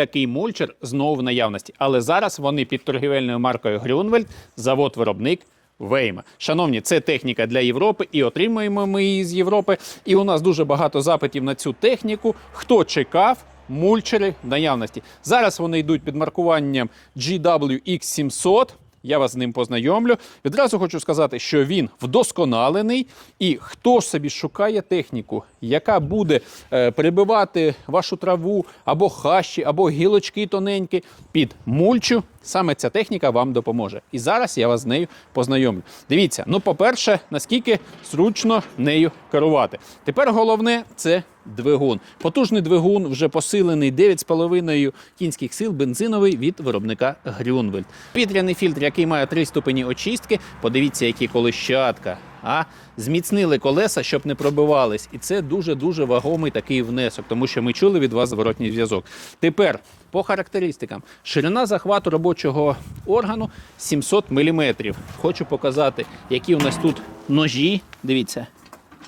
такий мульчер знову в наявності. Але зараз вони під торгівельною маркою Грюнвельд, завод-виробник Вейма. Шановні, це техніка для Європи, і отримуємо ми її з Європи. І у нас дуже багато запитів на цю техніку. Хто чекав? Мульчери в наявності. Зараз вони йдуть під маркуванням GWX700. Я вас з ним познайомлю. Відразу хочу сказати, що він вдосконалений. І хто собі шукає техніку, яка буде е, перебивати вашу траву або хащі, або гілочки тоненькі під мульчу, саме ця техніка вам допоможе. І зараз я вас з нею познайомлю. Дивіться, ну, по-перше, наскільки зручно нею керувати. Тепер головне це двигун. Потужний двигун вже посилений 9,5 кінських сил бензиновий від виробника Грюнвельд. Вітряний фільтр, який має три ступені очистки. Подивіться, які колищатка. А зміцнили колеса, щоб не пробивались, і це дуже дуже вагомий такий внесок, тому що ми чули від вас зворотній зв'язок. Тепер по характеристикам: ширина захвату робочого органу 700 мм. Хочу показати, які у нас тут ножі. Дивіться.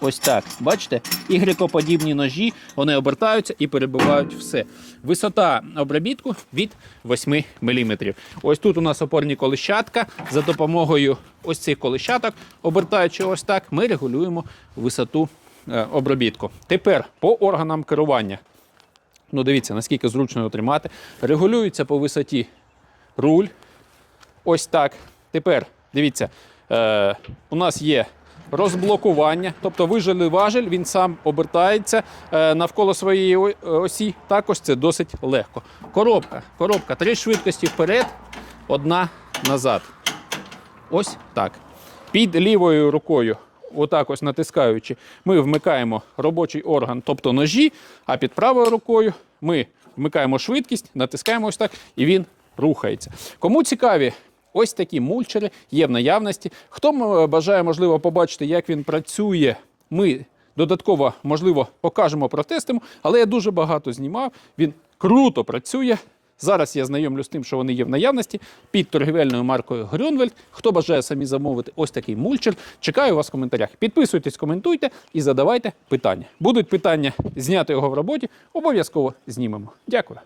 Ось так. Бачите? Ігрекоподібні ножі, вони обертаються і перебивають все. Висота обробітку від 8 мм. Ось тут у нас опорні колищатка. За допомогою ось цих колищаток, обертаючи ось так, ми регулюємо висоту е, обробітку. Тепер по органам керування. Ну, дивіться, наскільки зручно його тримати. Регулюється по висоті руль. Ось так. Тепер дивіться, е, у нас є розблокування, тобто вижили важель, він сам обертається е, навколо своєї осі. Також це досить легко. Коробка. Коробка. Три швидкості вперед, одна назад. Ось так. Під лівою рукою, отак ось натискаючи, ми вмикаємо робочий орган, тобто ножі, а під правою рукою ми вмикаємо швидкість, натискаємо ось так, і він рухається. Кому цікаві ось такі мульчери є в наявності. Хто бажає, можливо, побачити, як він працює, ми додатково, можливо, покажемо, протестимо, але я дуже багато знімав. Він круто працює. Зараз я знайомлю з тим, що вони є в наявності під торгівельною маркою Грюнвельд. Хто бажає самі замовити ось такий мульчер, чекаю вас в коментарях. Підписуйтесь, коментуйте і задавайте питання. Будуть питання зняти його в роботі, обов'язково знімемо. Дякую.